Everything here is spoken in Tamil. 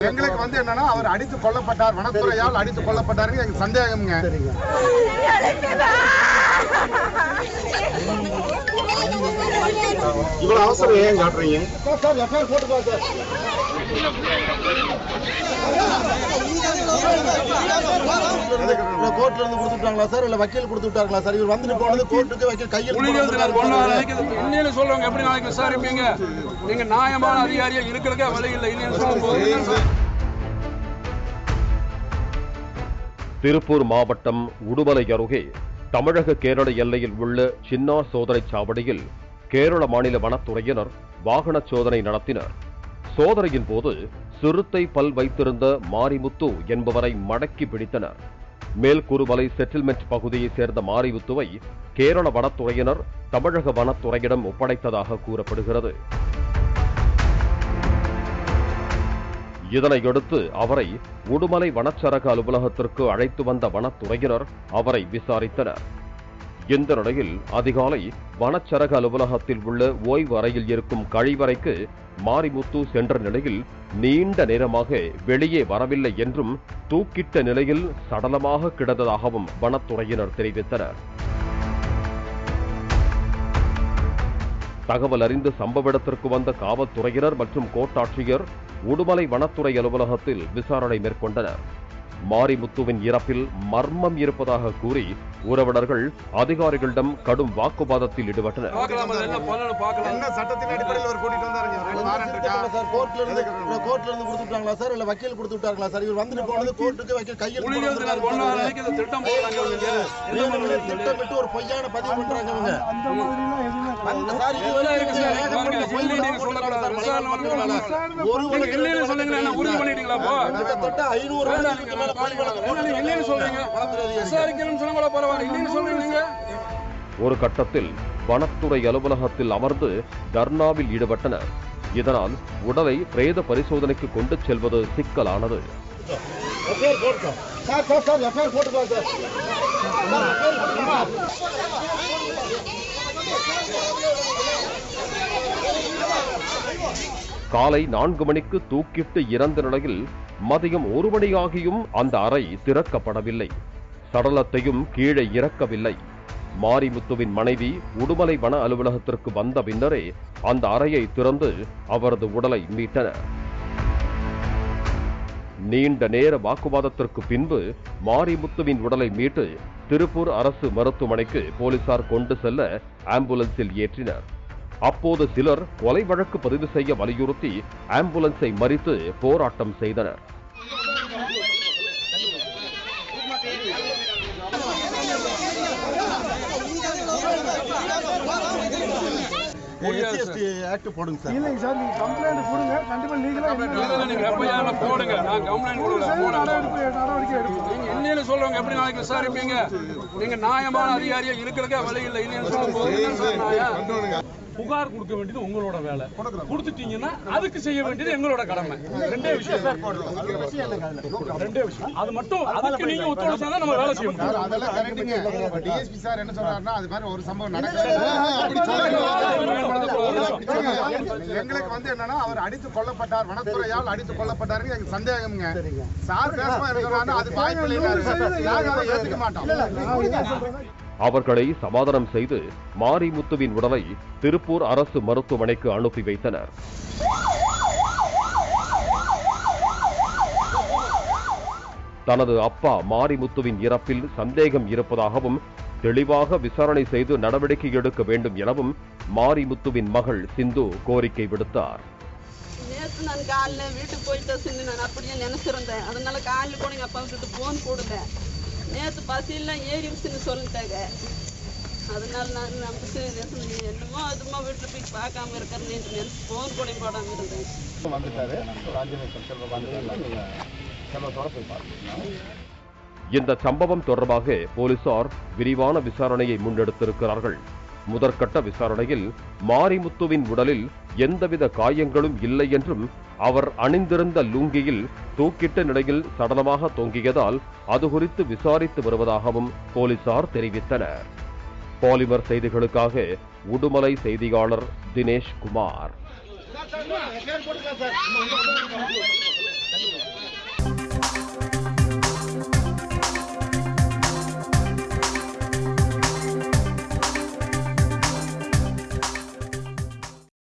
எங்களுக்கு வந்து என்னன்னா அவர் அடித்து கொல்லப்பட்டார் வனத்துறையால் அடித்து கொல்லப்பட்டாருன்னு எங்களுக்கு சந்தேகம்ங்க. இவ்வளவு அவசரம் ஏன் காட்டுறீங்க? சார் எஃப்ஐஆர் போட்டுக்கலாம் சார் கோர்ட்ல இருந்து கொடுத்துட்டாங்களா சார்? இல்ல வக்கீல் கொடுத்து விட்டாங்களா சார்? இவர் வந்துட்டு போனது கோர்ட்டுக்கு வக்கீல் நினைக்கிறது. இன்னும் சொல்றவங்க எப்படி நாளைக்கு விசாரிப்பீங்க? நீங்க நியாயமான அதிகாரியா இருக்கிறதுக்கே வழி இல்லை. இன்னும் சொல்லும் போது திருப்பூர் மாவட்டம் உடுமலை அருகே தமிழக கேரள எல்லையில் உள்ள சின்னார் சோதனை சாவடியில் கேரள மாநில வனத்துறையினர் வாகன சோதனை நடத்தினர். சோதனையின் போது சிறுத்தை பல் வைத்திருந்த மாரிமுத்து என்பவரை மடக்கி பிடித்தனர். மேல்குருமலை செட்டில்மெண்ட் பகுதியைச் சேர்ந்த மாரிமுத்துவை கேரள வனத்துறையினர் தமிழக வனத்துறையிடம் ஒப்படைத்ததாக கூறப்படுகிறது. இதனையடுத்து அவரை உடுமலை வனச்சரக அலுவலகத்திற்கு அழைத்து வந்த வனத்துறையினர் அவரை விசாரித்தனர். இந்த நிலையில் அதிகாலை வனச்சரக அலுவலகத்தில் உள்ள ஓய்வு அறையில் இருக்கும் கழிவறைக்கு மாரிமுத்து சென்ற நிலையில் நீண்ட நேரமாக வெளியே வரவில்லை என்றும் தூக்கிட்ட நிலையில் சடலமாக கிடந்ததாகவும் வனத்துறையினர் தெரிவித்தனர். தகவல் அறிந்து சம்பவ இடத்திற்கு வந்த காவல்துறையினர் மற்றும் கோட்டாட்சியர் உடுமலை வனத்துறை அலுவலகத்தில் விசாரணை மேற்கொண்டனர். மாரிமுத்துவின் இறப்பில் மர்மம் இருப்பதாக கூறி உறவினர்கள் அதிகாரிகளிடம் கடும் வாக்குவாதத்தில் ஈடுபட்டனர். ஒரு பொய்யான பதிவு பண்றாங்க ஒரு கட்டத்தில் வனத்துறை அலுவலகத்தில் அமர்ந்து தர்ணாவில் ஈடுபட்டனர் இதனால் உடலை பிரேத பரிசோதனைக்கு கொண்டு செல்வது சிக்கலானது சார் சார் சார் எஃப்ஐஆர் போட்டுக்கலாம் சார் காலை நான்கு மணிக்கு தூக்கிட்டு இறந்த நிலையில் மதியம் ஒரு மணியாகியும் அந்த அறை திறக்கப்படவில்லை. சடலத்தையும் கீழே இறக்கவில்லை. மாரிமுத்துவின் மனைவி உடுமலை வன அலுவலகத்திற்கு வந்த பின்னரே அந்த அறையை திறந்து அவரது உடலை மீட்டனர். நீண்ட நேர வாக்குவாதத்திற்கு பின்பு மாரிமுத்துவின் உடலை மீட்டு திருப்பூர் அரசு மருத்துவமனைக்கு போலீசார் கொண்டு செல்ல ஆம்புலன்ஸில் ஏற்றினர். அப்போது சிலர் கொலை வழக்கு பதிவு செய்ய வலியுறுத்தி ஆம்புலன்ஸை மறித்து போராட்டம் செய்தனர். எஸ்சி எஸ்டி ஆக்ட் போடுங்க சார். இல்லைங்க சார் கம்ப்ளைண்ட் நீங்களே போடுங்க. நான் கம்ப்ளைண்ட் போடுங்க நடவடிக்கை நீங்க இல்லைன்னு சொல்றவங்க எப்படி நாளைக்கு விசாரிப்பீங்க? நீங்க நியாயமான அதிகாரியா இருக்கிறதுக்கே வழி இல்லை. இல்லைன்னு சொல்லும் புகார் கொடுக்க வேண்டியது உங்களோட வேலை. கொடுத்துட்டீங்கன்னா அதுக்கு செய்ய வேண்டியது எங்களோட கடமை. ரெண்டே விஷயம். ரெண்டே விஷயம். அது மட்டும் அதுக்கு நீங்க ஒத்துழைச்சா தான் நம்ம வேலை செய்ய முடியும். டிஎஸ்பி சார் என்ன சொல்றாருன்னா அது மாதிரி ஒரு சம்பவம் எங்களுக்கு வந்து என்னன்னா அவர் அடித்து கொல்லப்பட்டார் வனத்துறையால் அடித்து கொல்லப்பட்டார். எங்களுக்கு சந்தேகம்ங்க. சார் பேசமா இருக்கிறாருன்னா அது வாய்ப்பு இல்லை நாங்க அதை ஏத்துக்க மாட்டோம். அவர்களை சமாதானம் செய்து மாரிமுத்துவின் உடலை திருப்பூர் அரசு மருத்துவமனைக்கு அனுப்பி வைத்தனர். தனது அப்பா மாரிமுத்துவின் இறப்பில் சந்தேகம் இருப்பதாகவும் தெளிவாக விசாரணை செய்து நடவடிக்கை எடுக்க வேண்டும் எனவும் மாரிமுத்துவின் மகள் சிந்து கோரிக்கை விடுத்தார். நேற்று நான் காலைல வீட்டுக்கு போயிட்டு சிந்து நான் அப்படியே நினைச்சிருந்தேன். அதனால காலையில் கூட எங்கள் அப்பா கிட்ட ஃபோன் போடுங்க நேற்று பசியெல்லாம் ஏறிடுச்சுன்னு சொல்லிட்டாங்க. அதனால நான் நம்பிச்சு என்னமோ அதுமா வீட்டில் போய் பார்க்காம இருக்கிறேன்னு நினைச்சு ஃபோன் கூட போடாமல் இருந்தேன். வந்துட்டாரு. இந்த சம்பவம் தொடர்பாக போலீசார் விரிவான விசாரணையை முன்னெடுத்திருக்கிறார்கள். முதற்கட்ட விசாரணையில் மாரிமுத்துவின் உடலில் எந்தவித காயங்களும் இல்லை என்றும் அவர் அணிந்திருந்த லுங்கியில் தூக்கிட்ட நிலையில் சடலமாக தொங்கியதால் அது குறித்து விசாரித்து வருவதாகவும் போலீசார் தெரிவித்தனர். பாலிமர் செய்திகளுக்காக உடுமலை செய்தியாளர் தினேஷ் குமார்.